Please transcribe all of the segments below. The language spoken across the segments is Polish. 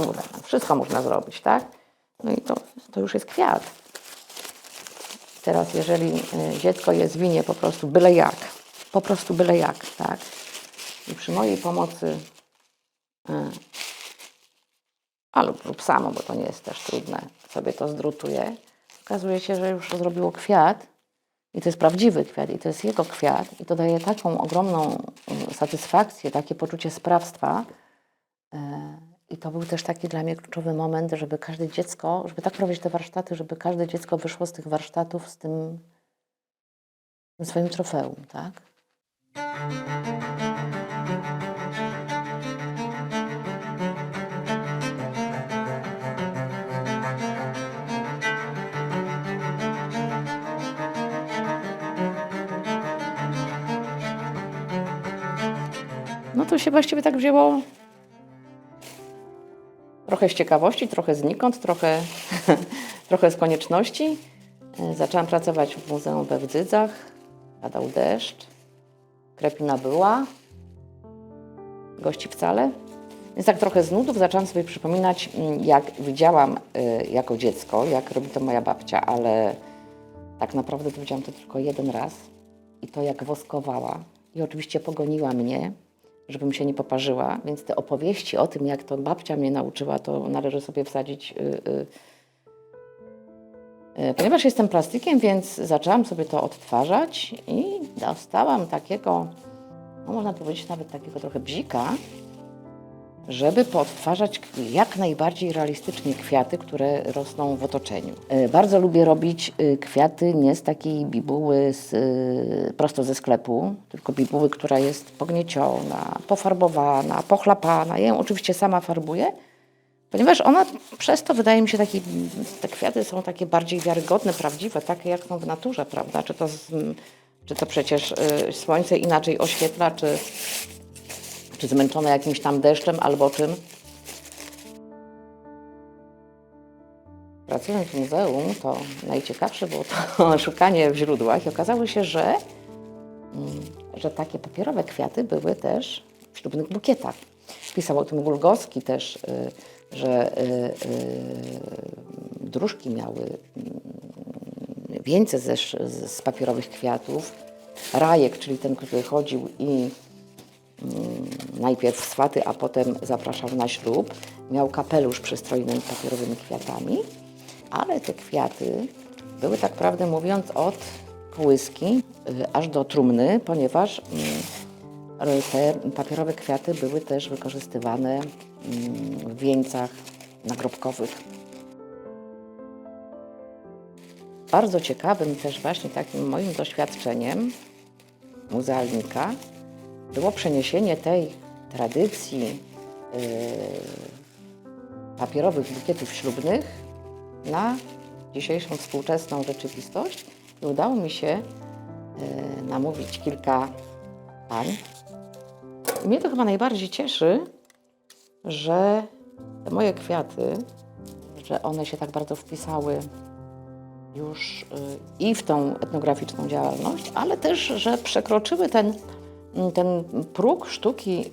Nuda. Wszystko można zrobić, tak? No i to, to już jest kwiat. Teraz jeżeli y, dziecko je zwinie po prostu byle jak, po prostu byle jak, tak? I przy mojej pomocy, y, a lub, lub samo, bo to nie jest też trudne, sobie to zdrutuję, okazuje się, że już zrobiło kwiat i to jest prawdziwy kwiat i to jest jego kwiat i to daje taką ogromną y, satysfakcję, takie poczucie sprawstwa, I to był też taki dla mnie kluczowy moment, żeby każde dziecko, żeby tak prowadzić te warsztaty, żeby każde dziecko wyszło z tych warsztatów z tym, tym swoim trofeum, tak? No to się właściwie tak wzięło trochę z ciekawości, trochę znikąd, trochę, trochę z konieczności. E, Zaczęłam pracować w muzeum we Wdzydzach, padał deszcz, krepina była, gości wcale. Więc tak trochę z nudów zaczęłam sobie przypominać, mm, jak widziałam y, jako dziecko, jak robi to moja babcia, ale tak naprawdę to widziałam to tylko jeden raz. I to jak woskowała. I oczywiście pogoniła mnie, żebym się nie poparzyła, więc te opowieści o tym, jak to babcia mnie nauczyła, to należy sobie wsadzić. y, y, y, Ponieważ jestem plastykiem, więc zaczęłam sobie to odtwarzać i dostałam takiego, no można powiedzieć nawet takiego trochę bzika, żeby poodtwarzać jak najbardziej realistycznie kwiaty, które rosną w otoczeniu. E, Bardzo lubię robić e, kwiaty nie z takiej bibuły z, e, prosto ze sklepu, tylko bibuły, która jest pognieciona, pofarbowana, pochlapana. Ja ją oczywiście sama farbuję, ponieważ ona przez to wydaje mi się taki, te kwiaty są takie bardziej wiarygodne, prawdziwe, takie jak są w naturze, prawda? Czy to, z, czy to przecież słońce inaczej oświetla, czy, czy zmęczone jakimś tam deszczem albo czym. Pracując w muzeum, to najciekawsze było to szukanie w źródłach i okazało się, że, mm, że takie papierowe kwiaty były też w ślubnych bukietach. Pisał o tym Gulgowski też, y, że y, y, dróżki miały mm, wieńce z, z papierowych kwiatów. Rajek, czyli ten, który chodził i najpierw swaty, a potem zapraszał na ślub. Miał kapelusz przystrojony papierowymi kwiatami, ale te kwiaty były tak prawdę mówiąc od kołyski y, aż do trumny, ponieważ mm, te papierowe kwiaty były też wykorzystywane mm, w wieńcach nagrobkowych. Bardzo ciekawym też właśnie takim moim doświadczeniem muzealnika było przeniesienie tej tradycji yy, papierowych bukietów ślubnych na dzisiejszą współczesną rzeczywistość i udało mi się yy, namówić kilka pań. I mnie to chyba najbardziej cieszy, że te moje kwiaty, że one się tak bardzo wpisały już y, i w tą etnograficzną działalność, ale też, że przekroczyły ten, ten próg sztuki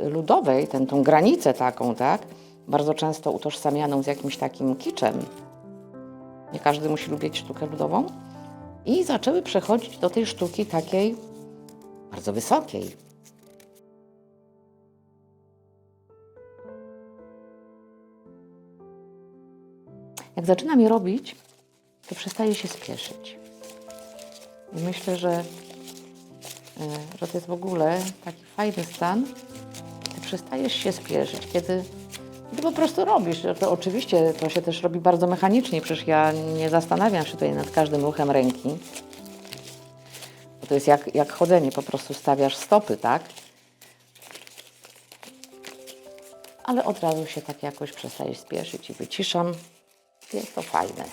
y, ludowej, ten, tą granicę taką, tak? Bardzo często utożsamianą z jakimś takim kiczem. Nie każdy musi lubić sztukę ludową. I zaczęły przechodzić do tej sztuki takiej bardzo wysokiej. Jak zaczynam je robić, to przestaje się spieszyć. I myślę, że, że to jest w ogóle taki fajny stan, kiedy przestajesz się spieszyć, kiedy ty po prostu robisz. To oczywiście to się też robi bardzo mechanicznie, przecież ja nie zastanawiam się tutaj nad każdym ruchem ręki. To jest jak, jak chodzenie, po prostu stawiasz stopy, tak? Ale od razu się tak jakoś przestajesz spieszyć i wyciszam. Jest to fajne.